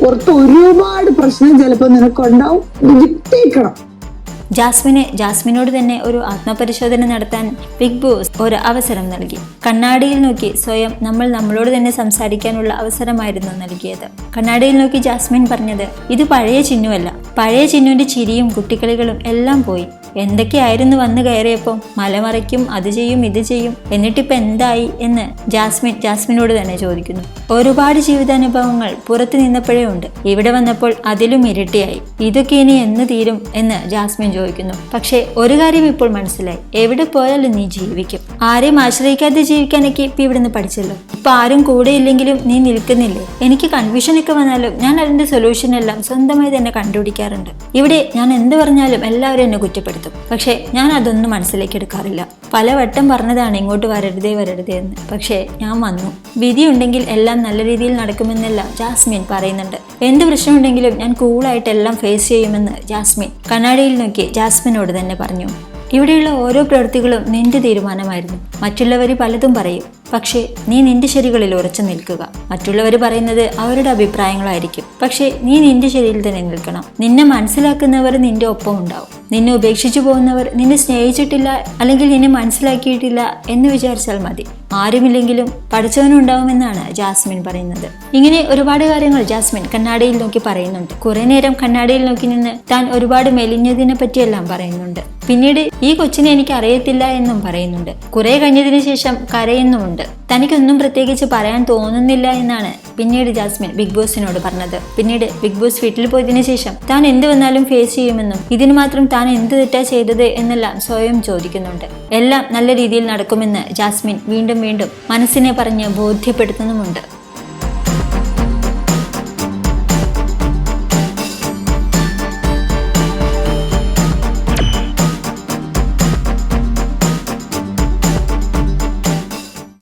പുറത്ത് ഒരുപാട് പ്രശ്നം ചിലപ്പോൾ നിനക്കുണ്ടാവും. വിട്ടേക്കണം. ജാസ്മിന് ജാസ്മിനോട് തന്നെ ഒരു ആത്മപരിശോധന നടത്താൻ ബിഗ് ബോസ് ഒരു അവസരം നൽകി. കണ്ണാടിയിൽ നോക്കി സ്വയം നമ്മൾ നമ്മളോട് തന്നെ സംസാരിക്കാനുള്ള അവസരമായിരുന്നു നൽകിയത്. കണ്ണാടിയിൽ നോക്കി ജാസ്മിൻ പറഞ്ഞത് ഇത് പഴയ ചിഹ്നുവല്ല പഴയ ചിഹ്നുവിന്റെ ചിരിയും കുട്ടിക്കളികളും എല്ലാം പോയി. എന്തൊക്കെയായിരുന്നു വന്നു കയറിയപ്പോൾ? മലമറയ്ക്കും അത് ചെയ്യും ഇത് ചെയ്യും. എന്നിട്ടിപ്പോൾ എന്തായി എന്ന് ജാസ്മിൻ ജാസ്മിനോട് തന്നെ ചോദിക്കുന്നു. ഒരുപാട് ജീവിതാനുഭവങ്ങൾ പുറത്തു നിന്നപ്പോഴേ ഉണ്ട്. ഇവിടെ വന്നപ്പോൾ അതിലും ഇരട്ടിയായി. ഇതൊക്കെ ഇനി എന്ന് തീരും എന്ന് ജാസ്മിൻ ചോദിക്കുന്നു. പക്ഷേ ഒരു കാര്യം ഇപ്പോൾ മനസ്സിലായി. എവിടെ പോയാലും നീ ജീവിക്കും. ആരെയും ആശ്രയിക്കാതെ ജീവിക്കാനൊക്കെ ഇപ്പൊ ഇവിടുന്ന് പഠിച്ചല്ലോ. ഇപ്പൊ ആരും കൂടെ ഇല്ലെങ്കിലും നീ നിൽക്കുന്നില്ലേ? എനിക്ക് കൺഫ്യൂഷനൊക്കെ വന്നാലും ഞാൻ അതിന്റെ സൊല്യൂഷൻ എല്ലാം സ്വന്തമായി തന്നെ കണ്ടുപിടിക്കാറുണ്ട്. ഇവിടെ ഞാൻ എന്ത് പറഞ്ഞാലും എല്ലാവരും എന്നെ കുറ്റപ്പെടുത്തും. പക്ഷേ ഞാൻ അതൊന്നും മനസ്സിലേക്ക് എടുക്കാറില്ല. പല വട്ടം പറഞ്ഞതാണ് ഇങ്ങോട്ട് വരരുതേ വരരുതേ എന്ന്. പക്ഷേ ഞാൻ വന്നു. വിധിയുണ്ടെങ്കിൽ എല്ലാം നല്ല രീതിയിൽ നടക്കുമെന്നെല്ലാം ജാസ്മിൻ പറയുന്നുണ്ട്. എന്ത് പ്രശ്നമുണ്ടെങ്കിലും ഞാൻ കൂളായിട്ട് എല്ലാം ഫേസ് ചെയ്യുമെന്ന് ജാസ്മിൻ കണ്ണാടിയിൽ നോക്കി ജാസ്മിനോട് തന്നെ പറഞ്ഞു. ഇവിടെയുള്ള ഓരോ പ്രവൃത്തികളും നിന്റെ തീരുമാനമായിരുന്നു. മറ്റുള്ളവർ പലതും പറയും. പക്ഷേ നീ നിന്റെ ശരികളിൽ ഉറച്ചു നിൽക്കുക. മറ്റുള്ളവർ പറയുന്നത് അവരുടെ അഭിപ്രായങ്ങളായിരിക്കും. പക്ഷേ നീ നിന്റെ ശരിയിൽ തന്നെ നിൽക്കണം. നിന്നെ മനസ്സിലാക്കുന്നവർ നിന്റെ ഒപ്പം ഉണ്ടാവും. നിന്നെ ഉപേക്ഷിച്ചു പോകുന്നവർ നിന്നെ സ്നേഹിച്ചിട്ടില്ല അല്ലെങ്കിൽ നിന്നെ മനസ്സിലാക്കിയിട്ടില്ല എന്ന് വിചാരിച്ചാൽ മതി. ആരുമില്ലെങ്കിലും പഠിച്ചവനുണ്ടാവുമെന്നാണ് ജാസ്മിൻ പറയുന്നത്. ഇങ്ങനെ ഒരുപാട് കാര്യങ്ങൾ ജാസ്മിൻ കണ്ണാടിയിൽ നോക്കി പറയുന്നുണ്ട്. കുറെ നേരം കണ്ണാടിയിൽ നോക്കി നിന്ന് താൻ ഒരുപാട് മെലിഞ്ഞതിനെ പറ്റിയെല്ലാം പറയുന്നുണ്ട്. പിന്നീട് ഈ കൊച്ചിനെ എനിക്ക് അറിയത്തില്ല എന്നും പറയുന്നുണ്ട്. കുറെ കഴിഞ്ഞതിന് ശേഷം കരയുന്നുമുണ്ട്. തനിക്കൊന്നും പ്രത്യേകിച്ച് പറയാൻ തോന്നുന്നില്ല എന്നാണ് പിന്നീട് ജാസ്മിൻ ബിഗ് ബോസിനോട് പറഞ്ഞത്. പിന്നീട് ബിഗ് ബോസ് വീട്ടിൽ പോയതിനു ശേഷം താൻ എന്ത് വന്നാലും ഫേസ് ചെയ്യുമെന്നും ഇതിന് മാത്രം താൻ എന്ത് തെറ്റാ ചെയ്തത് എന്നെല്ലാം സ്വയം ചോദിക്കുന്നുണ്ട്. എല്ലാം നല്ല രീതിയിൽ നടക്കുമെന്ന് ജാസ്മിൻ വീണ്ടും വീണ്ടും മനസ്സിനെ പറഞ്ഞ് ബോധ്യപ്പെടുത്തുന്നുമുണ്ട്.